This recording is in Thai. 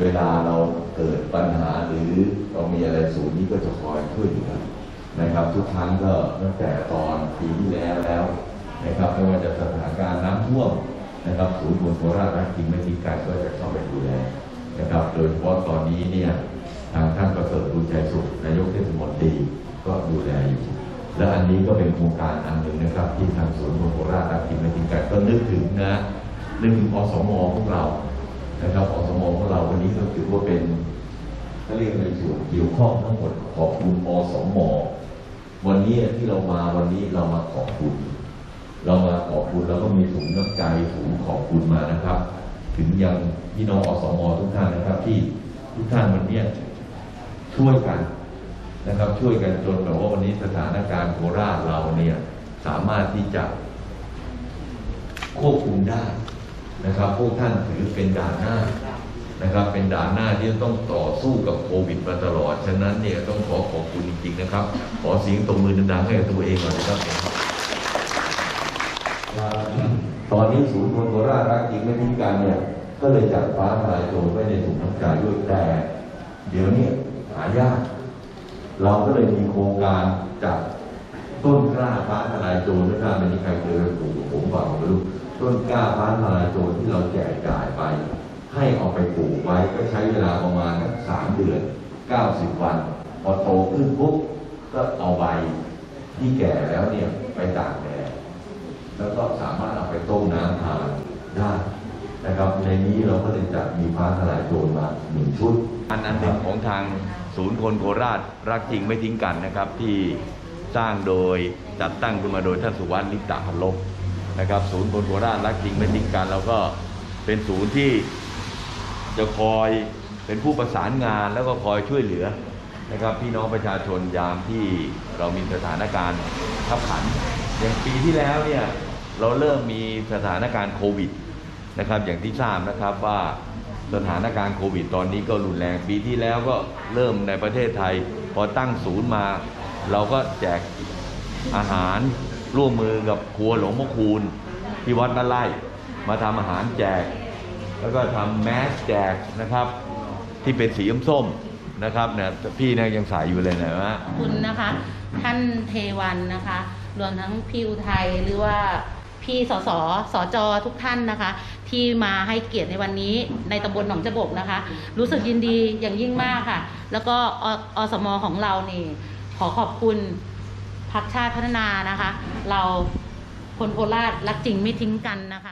เวลาเราเกิดปัญหาหรือเรามีอะไรศูนย์นี้ก็จะคอยช่วยเหลือนะครับ ทุกครั้งก็ตั้งแต่ตอนปีที่แล้วแล้วนะครับไม่ว่าจะสถานการณ์น้ำท่วมนะครับศูนย์บนโคราชรักจริงไม่ทิ้งกันก็จะเข้าไปดูแลนะครับ โดยเฉพาะตอนนี้เนี่ยทางท่านประเสริฐบุญใจสุขนายกเทศมนตรีก็ดูแลอยู่ และอันนี้ก็เป็นโครงการอันหนึ่งนะครับ ที่ทางศูนย์บนโคราชรักจริงไม่ทิ้งกันก็นึกถึงนะนึกถึงอสมอพวกเรา นะครับอสมของเราวันนี้ก็ถือว่าเป็นเขาเรียกในส่วนเกี่ยวข้องทั้งหมดขอบคุณอสมวันนี้ที่เรามาวันนี้เรามาขอบคุณ เรามาขอบคุณแล้วก็มีถุงน้ำใจถุงขอบคุณมานะครับ ถึงยังพี่น้องอสมทุกท่านนะครับ ที่ทุกท่านวันนี้ช่วยกันนะครับ ช่วยกันจนแบบว่าวันนี้สถานการณ์โคราชเราเนี่ยสามารถที่จะควบคุมได้ นะครับ พวกท่านถือเป็นด่านหน้านะครับ เป็นด่านหน้าที่ต้องต่อสู้กับโควิดมาตลอด ฉะนั้นเนี่ยต้องขอขอบคุณจริงๆนะครับ ขอเสียงตบมือดังๆให้กับตัวเองก่อนนะครับ ตอนนี้ศูนย์คนโคราชรักจริงไม่ทิ้งกันเนี่ย ก็เลยจัดฟ้าทลายโจรไว้ในถุงน้ำใจด้วยแต่ เดี๋ยวนี้หายาก เราก็เลยมีโครงการจัดต้นกล้าฟ้าทลายโจรไม่ทราบไม่มีใครเคยปลูกผมเปล่าไม่รู้ ต้นกล้าฟ้าทลายโจรที่เราแจกจ่ายไป ให้เอาไปปลูกไว้ก็ใช้เวลาประมาณสามเดือนเก้าสิบวัน พอโตขึ้นปุ๊บก็เอาใบที่แก่แล้วเนี่ยไปตากแดดแล้วก็สามารถเอาไปต้มน้ำทานได้นะครับในนี้เราก็เลยจัดมีฟ้าทลายโจรมาหนึ่งชุด อันอันหนึ่งของทางศูนย์คนโคราชรักจริงไม่ทิ้งกันนะครับที่สร้างโดยจัดตั้งขึ้นมาโดยท่านสุวรรณลิปตาพันลบ นะครับศูนย์คนโคราชรักจริงไม่ทิ้งกันแล้วก็เป็นศูนย์ที่จะคอยเป็นผู้ประสานงานแล้วก็คอยช่วยเหลือนะครับพี่น้องประชาชนยามที่เรามีสถานการณ์ขับขัน อย่างปีที่แล้วเนี่ยเราเริ่มมีสถานการณ์โควิดนะครับอย่างที่ทราบนะครับว่าสถานการณ์โควิดตอนนี้ก็รุนแรงปีที่แล้วก็เริ่มในประเทศไทย พอตั้งศูนย์มา เราก็แจก อาหารร่วมมือกับครัวหลวงพ่อคูณที่วัดบ้านไร่มาทำอาหารแจก แล้วก็ทำแมสแจกนะครับ ที่เป็นสีส้มๆนะครับเนี่ยพี่เนี่ยยังใส่อยู่เลยนะฮะขอบคุณนะคะ ท่านเทวันนะคะ รวมทั้งพี่อุทัยหรือว่าพี่สสสจทุกท่านนะคะ ที่มาให้เกียรติในวันนี้ในตำบลหนองจบกนะคะ รู้สึกยินดีอย่างยิ่งมากค่ะ แล้วก็ออสมของเรานี่ขอขอบคุณ พักชาติพัฒนานะคะ เราคนโคราชรักจริงไม่ทิ้งกันนะคะ